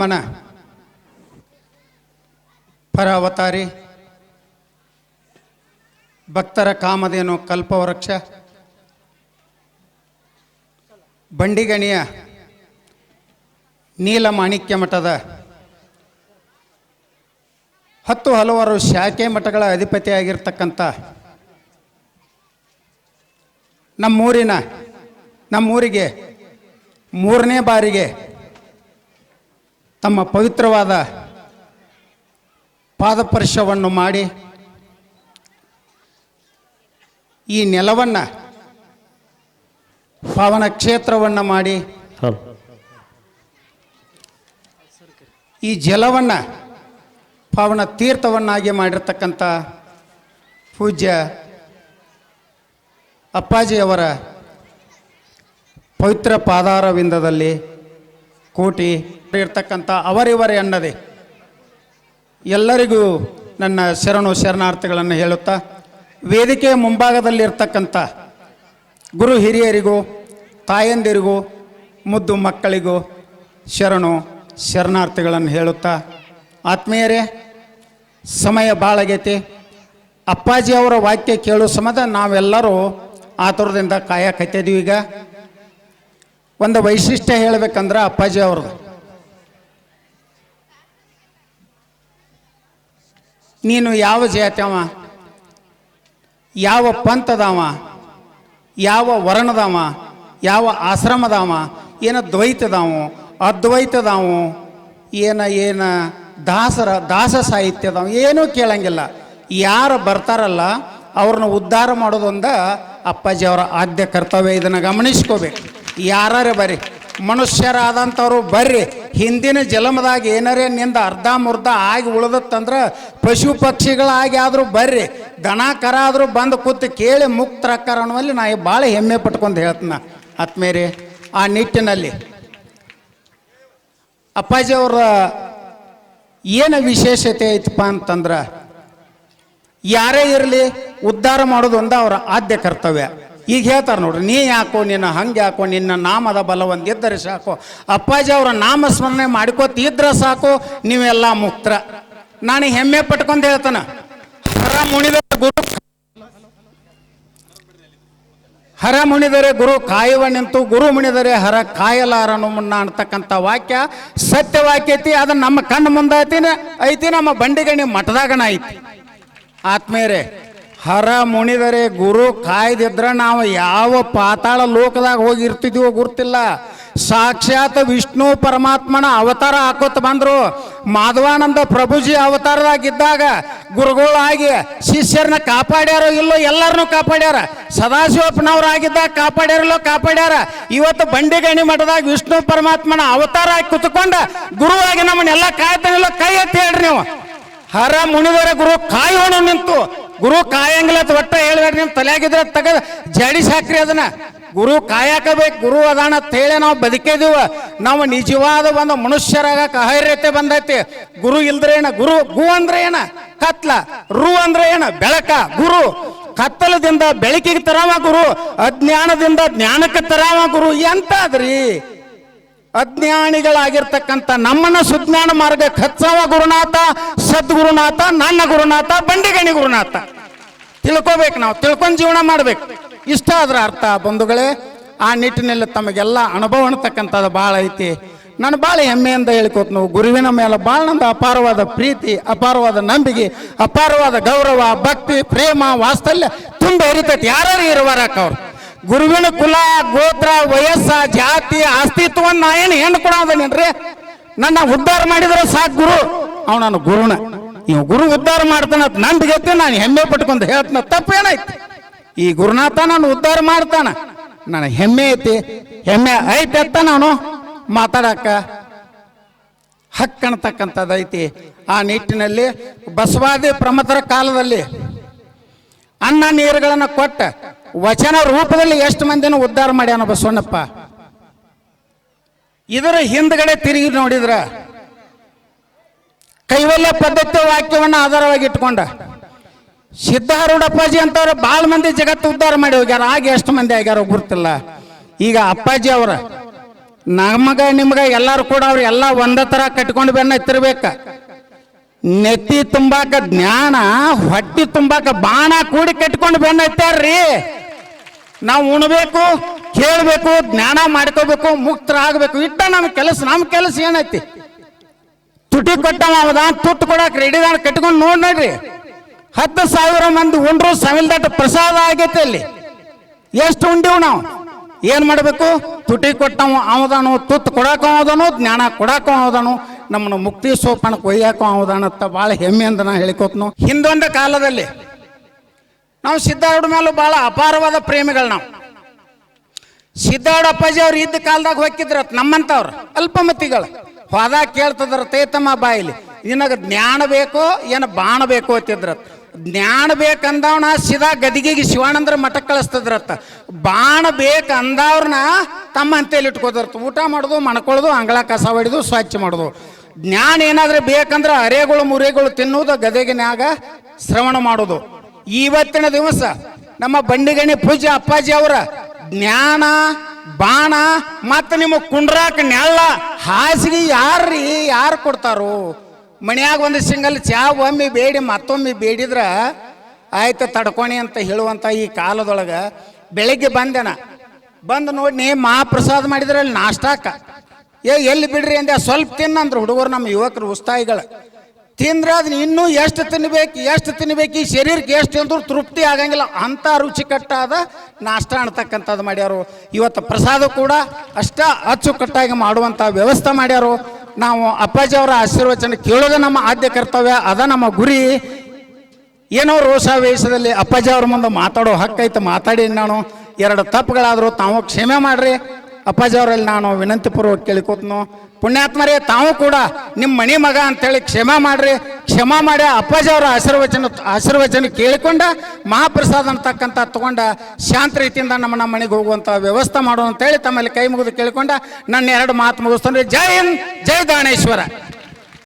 ಪರಮಾತ್ಮನ ಪರಾವತಾರಿ, ಭಕ್ತರ ಕಾಮಧೇನು ಕಲ್ಪವೃಕ್ಷ, ಬಂಡಿಗಣಿಯ ನೀಲ ಮಾಣಿಕ್ಯ ಮಠದ ಹತ್ತು ಹಲವಾರು ಶಾಖೆ ಮಠಗಳ ಅಧಿಪತಿಯಾಗಿರ್ತಕ್ಕಂಥ ನಮ್ಮೂರಿನ, ನಮ್ಮೂರಿಗೆ ಮೂರನೇ ಬಾರಿಗೆ ತಮ್ಮ ಪವಿತ್ರವಾದ ಪಾದಪರ್ಶವನ್ನು ಮಾಡಿ ಈ ನೆಲವನ್ನು ಪಾವನ ಕ್ಷೇತ್ರವನ್ನು ಮಾಡಿ ಈ ಜಲವನ್ನು ಪಾವನ ತೀರ್ಥವನ್ನಾಗಿ ಮಾಡಿರ್ತಕ್ಕಂಥ ಪೂಜ್ಯ ಅಪ್ಪಾಜಿಯವರ ಪವಿತ್ರ ಪಾದಾರವಿಂದದಲ್ಲಿ ಕೋಟಿ ಇರ್ತಕ್ಕಂಥ ಅವರಿವರೇ ಅನ್ನದೆ. ಎಲ್ಲರಿಗೂ ನನ್ನ ಶರಣು ಶರಣಾರ್ಥಿಗಳನ್ನು ಹೇಳುತ್ತಾ ವೇದಿಕೆಯ ಮುಂಭಾಗದಲ್ಲಿರ್ತಕ್ಕಂಥ ಗುರು ಹಿರಿಯರಿಗೂ, ತಾಯಂದಿರಿಗೂ, ಮುದ್ದು ಮಕ್ಕಳಿಗೂ ಶರಣು ಶರಣಾರ್ಥಿಗಳನ್ನು ಹೇಳುತ್ತಾ, ಆತ್ಮೀಯರೇ, ಸಮಯ ಬಾಳಗೈತಿ. ಅಪ್ಪಾಜಿ ಅವರ ವಾಕ್ಯ ಕೇಳೋ ಸಮದ ನಾವೆಲ್ಲರೂ ಆತುರದಿಂದ ಕಾಯಕತ್ತಿದ್ದೀವಿ ಈಗ. ಒಂದು ವೈಶಿಷ್ಟ್ಯ ಹೇಳಬೇಕಂದ್ರೆ ಅಪ್ಪಾಜಿ ಅವ್ರದ್ದು ನೀನು ಯಾವ ಜಾತಿಯವ ಯಾವ ಪಂಥದವ ಯಾವ ವರ್ಣದವ ಯಾವ ಆಶ್ರಮದವ ಏನ ದ್ವೈತದವು ಅದ್ವೈತದವು ಏನ ಏನ ದಾಸರ, ದಾಸ ಸಾಹಿತ್ಯದವ ಏನೂ ಕೇಳಂಗಿಲ್ಲ. ಯಾರು ಬರ್ತಾರಲ್ಲ ಅವ್ರನ್ನ ಉದ್ಧಾರ ಮಾಡೋದೊಂದ ಅಪ್ಪಾಜಿ ಅವರ ಆದ್ಯ ಕರ್ತವ್ಯ. ಇದನ್ನು ಗಮನಿಸ್ಕೋಬೇಕು. ಯಾರೇ ಬರ್ರಿ? ಮನುಷ್ಯರಾದಂಥವ್ರು ಬರ್ರಿ. ಹಿಂದಿನ ಜಲಮದಾಗ ಏನಾರೇ ನಿಂದ ಅರ್ಧ ಮುರ್ಧ ಆಗಿ ಉಳಿದತ್ತಂದ್ರೆ ಪಶು ಪಕ್ಷಿಗಳಾಗಿ ಆದರೂ ಬರ್ರಿ. ದನ ಕರ ಆದರೂ ಬಂದು ಕೂತು ಕೇಳಿ ಮುಕ್ತರಕ್ಕಾರ ಅನ್ನುವಲ್ಲಿ ನಾ ಭಾಳ ಹೆಮ್ಮೆ ಪಟ್ಕೊಂಡು ಹೇಳ್ತೀನಿ. ಆತ್ಮೇರಿ ಆ ನಿಟ್ಟಿನಲ್ಲಿ ಅಪ್ಪಾಜಿ ಅವರ ಏನು ವಿಶೇಷತೆ ಐತಪ್ಪ ಅಂತಂದ್ರೆ, ಯಾರೇ ಇರಲಿ ಉದ್ಧಾರ ಮಾಡೋದು ಒಂದು ಅವರ ಆದ್ಯ ಕರ್ತವ್ಯ. ಈಗ ಹೇಳ್ತಾರೆ ನೋಡ್ರಿ, ನೀ ಯಾಕೋ ನಿನ್ನ ಹಂಗೆ ಯಾಕೋ ನಿನ್ನ ನಾಮದ ಬಲವನ್ನು ಒಂದಿದ್ದರೆ ಸಾಕು. ಅಪ್ಪಾಜಿ ಅವರ ನಾಮಸ್ಮರಣೆ ಮಾಡ್ಕೋತ ಇದ್ರೆ ಸಾಕು, ನೀವೆಲ್ಲ ಮುಕ್ತರ. ನಾನು ಹೆಮ್ಮೆ ಪಟ್ಕೊಂಡು ಹೇಳ್ತಾನೆ. ಹರ ಮುಣಿದರೆ ಗುರು ಹರ ಮುಣಿದರೆ ಗುರು ಕಾಯುವ ನಿಂತು ಗುರು ಮುಣಿದರೆ ಹರ ಕಾಯಲಾರನು ಮುನ್ನ ಅಂತಕ್ಕಂಥ ವಾಕ್ಯ ಸತ್ಯವಾಕ್ಯ ಐತಿ ಅದು ನಮ್ಮ ಕಣ್ಣು ಮುಂದೆ ಐತಿ ಐತಿ ನಮ್ಮ ಬಂಡಿಗಣಿ ಮಠದಾಗಣ ಐತಿ. ಆತ್ಮೇರೆ ಹರ ಮುಣಿದರೆ ಗುರು ಕಾಯ್ದಿದ್ರೆ ನಾವು ಯಾವ ಪಾತಾಳ ಲೋಕದಾಗ ಹೋಗಿರ್ತಿದ್ವೋ ಗುರ್ತಿಲ್ಲ. ಸಾಕ್ಷಾತ್ ವಿಷ್ಣು ಪರಮಾತ್ಮನ ಅವತಾರ ಹಾಕೋತ ಬಂದ್ರು. ಮಾಧವಾನಂದ ಪ್ರಭುಜಿ ಅವತಾರದಾಗಿದ್ದಾಗ ಗುರುಗಳಾಗಿ ಶಿಷ್ಯರನ್ನ ಕಾಪಾಡ್ಯಾರೋ ಇಲ್ಲೋ ಎಲ್ಲರನ್ನೂ ಕಾಪಾಡ್ಯಾರ. ಸದಾಶಿವಪ್ಪನವರಾಗಿದ್ದಾಗ ಕಾಪಾಡ್ಯಾರಲ್ಲೋ ಕಾಪಾಡ್ಯಾರ. ಇವತ್ತು ಬಂಡಿಗಣಿ ಮಠದಾಗ ವಿಷ್ಣು ಪರಮಾತ್ಮನ ಅವತಾರ ಆಗಿ ಕುತ್ಕೊಂಡ ಗುರುವಾಗಿ ನಮ್ಮನ್ನೆಲ್ಲ ಕಾಯ್ತಾನಿಲ್ಲ ಕೈ ಎತ್ತಿ ಹೇಳ್ರಿ ನೀವು. ಹರ ಮುನಿದರ ಗುರು ಕಾಯೋಣ ನಿಂತು ಗುರು ಕಾಯಂಗಿಲ್ಲ ಅಂತ ಒಟ್ಟ ಹೇಳ್ಬೇಡ್ರಿ ನಿಮ್ಮ ತಲೆಯಾಗಿದ್ರೆ ತಗದ ಜಡಿ ಸಾಕ್ರಿ ಅದನ್ನ. ಗುರು ಕಾಯಕಬೇಕು, ಗುರು ಅಂತ ಹೇಳಿ ನಾವು ಬದುಕಿದೀವ. ನಾವು ನಿಜವಾದ ಒಂದು ಮನುಷ್ಯರಾಗ ಕಹರ್ಯತೆ ಬಂದೈತಿ. ಗುರು ಇಲ್ದ್ರೆ ಏನ? ಗುರು, ಗು ಅಂದ್ರೆ ಏನ? ಕತ್ಲ. ರು ಅಂದ್ರೆ ಏನ? ಬೆಳಕ. ಗುರು, ಕತ್ತಲದಿಂದ ಬೆಳಕಿಗೆ ತರಾವ ಗುರು, ಅಜ್ಞಾನದಿಂದ ಜ್ಞಾನಕ್ಕೆ ತರಾವ ಗುರು ಎಂತಾದ್ರಿ? ಅಜ್ಞಾನಿಗಳಾಗಿರ್ತಕ್ಕಂಥ ನಮ್ಮನ್ನ ಸುಜ್ಞಾನ ಮಾರ್ಗ ಖಚ್ಚವ ಗುರುನಾಥ, ಸದ್ಗುರುನಾಥ, ನನ್ನ ಗುರುನಾಥ, ಬಂಡಿಗಣಿ ಗುರುನಾಥ. ತಿಳ್ಕೊಬೇಕು ನಾವು, ತಿಳ್ಕೊಂಡು ಜೀವನ ಮಾಡ್ಬೇಕು. ಇಷ್ಟ ಆದ್ರ ಅರ್ಥ, ಬಂಧುಗಳೇ, ಆ ನಿಟ್ಟಿನಲ್ಲಿ ತಮಗೆಲ್ಲ ಅನುಭವ ಅನ್ನತಕ್ಕಂಥದ್ದು ಭಾಳ ಐತಿ. ನಾನು ಭಾಳ ಹೆಮ್ಮೆಯಿಂದ ಹೇಳ್ಕೊತ ನಾವು, ಗುರುವಿನ ಮೇಲೆ ಭಾಳ ನಂದು ಅಪಾರವಾದ ಪ್ರೀತಿ, ಅಪಾರವಾದ ನಂಬಿಕೆ, ಅಪಾರವಾದ ಗೌರವ, ಭಕ್ತಿ, ಪ್ರೇಮ ವಾಸ್ತಲ್ಯ ತುಂಬ ಹರಿತೈತಿ. ಯಾರು ಇರುವಾರಕ್ಕ ಅವ್ರು ಗುರುವಿನ ಕುಲ, ಗೋತ್ರ, ವಯಸ್ಸ, ಜಾತಿ, ಅಸ್ತಿತ್ವವನ್ನು ನಾ ಏನು ಹೆಣ್ಣು ಕೊಡೋದೇನೇನ್ರಿ ನನ್ನ ಉದ್ಧಾರ ಮಾಡಿದ್ರೆ ಸಾಕು ಗುರು. ಅವ ನನ್ನ ಗುರುನ. ಇವ್ ಗುರು ಉದ್ಧಾರ ಮಾಡ್ತಾನ ನಂದು ನಂಬಿಕೆ ನಾನು ಹೆಮ್ಮೆ ಪಟ್ಕೊಂಡು ಹೇಳ್ತಾನ ತಪ್ಪೇನೈತಿ ಈ ಗುರುನಾಥ ನಾನು ಉದ್ಧಾರ ಮಾಡ್ತಾನ. ನನ್ನ ಹೆಮ್ಮೆ ಐತಿ. ಹೆಮ್ಮೆ ಐತೆ ಅಂತ ನಾನು ಮಾತಾಡಕ್ಕ ಹಕ್ಕಣತಕ್ಕಂಥದ್ದೈತಿ ಆ ನಿಟ್ಟಿನಲ್ಲಿ ಬಸವಾದಿ ಪ್ರಮತರ ಕಾಲದಲ್ಲಿ ಅನ್ನ ನೀರುಗಳನ್ನು ಕೊಟ್ಟ ವಚನ ರೂಪದಲ್ಲಿ ಎಷ್ಟು ಮಂದಿನ ಉದ್ಧಾರ ಮಾಡ್ಯಾನ ಬಸವಣ್ಣಪ್ಪ ಇದರ ಹಿಂದ್ಗಡೆ ತಿರುಗಿ ನೋಡಿದ್ರ, ಕೈವಲ್ಯ ಪದ್ಧತಿ ವಾಕ್ಯವನ್ನು ಆಧಾರವಾಗಿ ಇಟ್ಕೊಂಡ. ಸಿದ್ಧಾರೂಢಪ್ಪಾಜಿ ಅಂತವ್ರು ಭಾಳ ಮಂದಿ ಜಗತ್ತು ಉದ್ಧಾರ ಮಾಡಿ ಹೋಗ್ಯಾರ, ಆಗ ಎಷ್ಟು ಮಂದಿ ಆಗ್ಯಾರ ಗುರ್ತಿಲ್ಲ. ಈಗ ಅಪ್ಪಾಜಿ ಅವರ, ನಮಗ ನಿಮ್ಗ ಎಲ್ಲಾರು ಕೂಡ ಅವ್ರು ಎಲ್ಲ ಒಂದ ತರ ಕಟ್ಕೊಂಡು ಬೆನ್ನ ಎತ್ತಿರ್ಬೇಕ. ನೆತ್ತಿ ತುಂಬಾಕ ಜ್ಞಾನ, ಹೊಟ್ಟಿ ತುಂಬಾಕ ಬಾಣ ಕೂಡಿ ಕಟ್ಕೊಂಡು ಬೆನ್ನ ಎತ್ತಾರ್ರಿ. ನಾವು ಉಣ್ಬೇಕು, ಕೇಳಬೇಕು, ಜ್ಞಾನ ಮಾಡ್ಕೋಬೇಕು, ಮುಕ್ತರಾಗಬೇಕು. ಇಟ್ಟ ನಮ್ಮ ಕೆಲಸ ನಮ್ಮ ಕೆಲಸ ಏನೈತಿ? ತುಟಿ ಕೊಟ್ಟವ ತುಟ್ಟು ಕೊಡಕ್ ರೆಡಿದಾನ ಕಟ್ಕೊಂಡು ನೋಡ್ ನೋಡ್ರಿ. ಹತ್ತು ಸಾವಿರ ಮಂದಿ ಉಂಡ್ರು ಸಮಿಲ್ದಟ್ಟು ಪ್ರಸಾದ ಆಗೈತೆ ಅಲ್ಲಿ. ಎಷ್ಟು ಉಂಡಿವ್ ನಾವು? ಏನ್ ಮಾಡಬೇಕು? ತುಟಿ ಕೊಟ್ಟವ ಅವದಾನು ತುತ್ತು ಕೊಡಕ ಅವದಾನು, ಜ್ಞಾನ ಕೊಡಾಕ ಅವದಾನು, ನಮ್ಮನ್ನು ಮುಕ್ತಿ ಸೋಪಾನಕ್ಕೆ ಒಯ್ಯಾಕೋ ಅವದಾನತ್ತ ಭಾಳ ಹೆಮ್ಮೆಯಿಂದ ನಾ ಹೇಳ್ಕೊತ್ನು ಹಿಂದೊಂದ ಕಾಲದಲ್ಲಿ ನಾವು ಸಿದ್ಧಾರೂಢ ಮೇಲೆ ಭಾಳ ಅಪಾರವಾದ ಪ್ರೇಮಿಗಳು ನಾವು. ಸಿದ್ಧಾರೂಢ ಅಪ್ಪಾಜಿ ಅವ್ರು ಇದ್ದ ಕಾಲದಾಗ ಹೊಕ್ಕಿದ್ರತ್ ನಮ್ಮಂಥವ್ರು, ಅಲ್ಪಮತಿಗಳು. ಹೋದಾಗ ಕೇಳ್ತದ್ರ ತೇತಮ್ಮ ಬಾಯಿಲಿ ನಿನಗೆ ಜ್ಞಾನ ಬೇಕೋ, ಏನು ಬಾಣ ಬೇಕೋ? ಅಂತಿದ್ರತ್ ಜ್ಞಾನ ಬೇಕಂದವನ ಸಿದಾ ಗದಿಗೆಗೆ ಶಿವಾನಂದ್ರ ಮಠಕ್ಕೆ ಕಳಿಸ್ತದ್ರತ್ತ ಬಾಣ ಬೇಕಂದವ್ರನ್ನ ತಮ್ಮ ಅಂತೇಲಿ ಇಟ್ಕೋದ್ರತ್ ಊಟ ಮಾಡೋದು ಮಣ್ಕೊಳ್ಳೋದು ಅಂಗಳ ಕಸ ಹೊಡೆದು ಸ್ವಚ್ಛ ಮಾಡೋದು. ಜ್ಞಾನ ಏನಾದ್ರೆ ಬೇಕಂದ್ರೆ ಅರೆಗಳು, ಮುರೆಗಳು ತಿನ್ನುವುದು ಗದಗಿನಾಗ ಶ್ರವಣ ಮಾಡೋದು. ಇವತ್ತಿನ ದಿವಸ ನಮ್ಮ ಬಂಡಿಗಣಿ ಪೂಜೆ ಅಪ್ಪಾಜಿ ಅವರ ಜ್ಞಾನ, ಬಾಣ ಮತ್ತು ನಿಮ್ಮ ಕುಂಡ್ರಾಕ ನೆಳ್ಳ ಹಾಸಿಗೆ ಯಾರ್ರಿ? ಯಾರು ಕೊಡ್ತಾರೋ? ಮನ್ಯಾಗ ಒಂದು ಸಿಂಗಲ್ ಚಾ ಒಮ್ಮೆ ಬೇಡಿ, ಮತ್ತೊಮ್ಮೆ ಬೇಡಿದ್ರ ಆಯ್ತು ತಡ್ಕೊಣಿ ಅಂತ ಹೇಳುವಂಥ ಈ ಕಾಲದೊಳಗೆ ಬೆಳಗ್ಗೆ ಬಂದೆನ. ಬಂದು ನೋಡಿ ಮಹಾಪ್ರಸಾದ ಮಾಡಿದ್ರೆ ಅಲ್ಲಿ ನಾಷ್ಟಾಕ. ಏ, ಎಲ್ಲಿ ಬಿಡ್ರಿ ಅಂದೆ? ಸ್ವಲ್ಪ ತಿನ್ನಂದ್ರು ಹುಡುಗರು ನಮ್ಮ ಯುವಕರು ಉತ್ಸಾಹಿಗಳು ತಿಂದ್ರೆ ಅದನ್ನ ಇನ್ನೂ ಎಷ್ಟು ತಿನ್ಬೇಕು ಎಷ್ಟು ತಿನ್ಬೇಕು, ಈ ಶರೀರಕ್ಕೆ ಎಷ್ಟು ಅಂದ್ರೂ ತೃಪ್ತಿ ಆಗಂಗಿಲ್ಲ. ಅಂಥ ರುಚಿಕಟ್ಟಾದ ನಾಷ್ಟ ಅಣ್ತಕ್ಕಂಥದ್ದು ಮಾಡ್ಯಾರು. ಇವತ್ತು ಪ್ರಸಾದ ಕೂಡ ಅಷ್ಟ ಅಚ್ಚುಕಟ್ಟಾಗಿ ಮಾಡುವಂಥ ವ್ಯವಸ್ಥೆ ಮಾಡ್ಯಾರು. ನಾವು ಅಪ್ಪಾಜಿ ಅವರ ಆಶೀರ್ವಚನ ಕೇಳೋದು ನಮ್ಮ ಆದ್ಯ ಕರ್ತವ್ಯ, ಅದ ನಮ್ಮ ಗುರಿ. ಏನೋ ರೋಷಾವೇಶದಲ್ಲಿ ಅಪ್ಪಾಜಿ ಅವ್ರ ಮುಂದೆ ಮಾತಾಡೋ ಹಕ್ಕೈತೆ ಮಾತಾಡಿ ನಾನು. ಎರಡು ತಪ್ಪುಗಳಾದರೂ ತಾವು ಕ್ಷಮೆ ಮಾಡ್ರಿ. ಅಪ್ಪಾಜಿ ಅವರಲ್ಲಿ ನಾನು ವಿನಂತಿ ಪೂರ್ವಕ ಕೇಳಿಕೋತ್ನು. ಪುಣ್ಯಾತ್ಮರೇ, ತಾವು ಕೂಡ ನಿಮ್ಮ ಮನೆ ಮಗ ಅಂತೇಳಿ ಕ್ಷಮ ಮಾಡ್ರಿ. ಕ್ಷಮ ಮಾಡಿ ಅಪ್ಪಾಜಿ ಅವರ ಆಶೀರ್ವಚನ ಆಶೀರ್ವಚನ ಕೇಳಿಕೊಂಡ, ಮಹಾಪ್ರಸಾದ ಅಂತಕ್ಕಂಥ ತಗೊಂಡ ಶಾಂತ ರೀತಿಯಿಂದ ನಮ್ಮ ನಮ್ಮ ಮನೆಗೆ ಹೋಗುವಂಥ ವ್ಯವಸ್ಥೆ ಮಾಡೋಣ ಅಂತೇಳಿ ತಮ್ಮಲ್ಲಿ ಕೈ ಮುಗಿದು ಕೇಳಿಕೊಂಡ, ನನ್ನ ಎರಡು ಮಾತು ಮುಗಿಸ್ತಾನೆ. ಜೈ ಹಿಂದ್, ಜೈ ದಾನೇಶ್ವರ.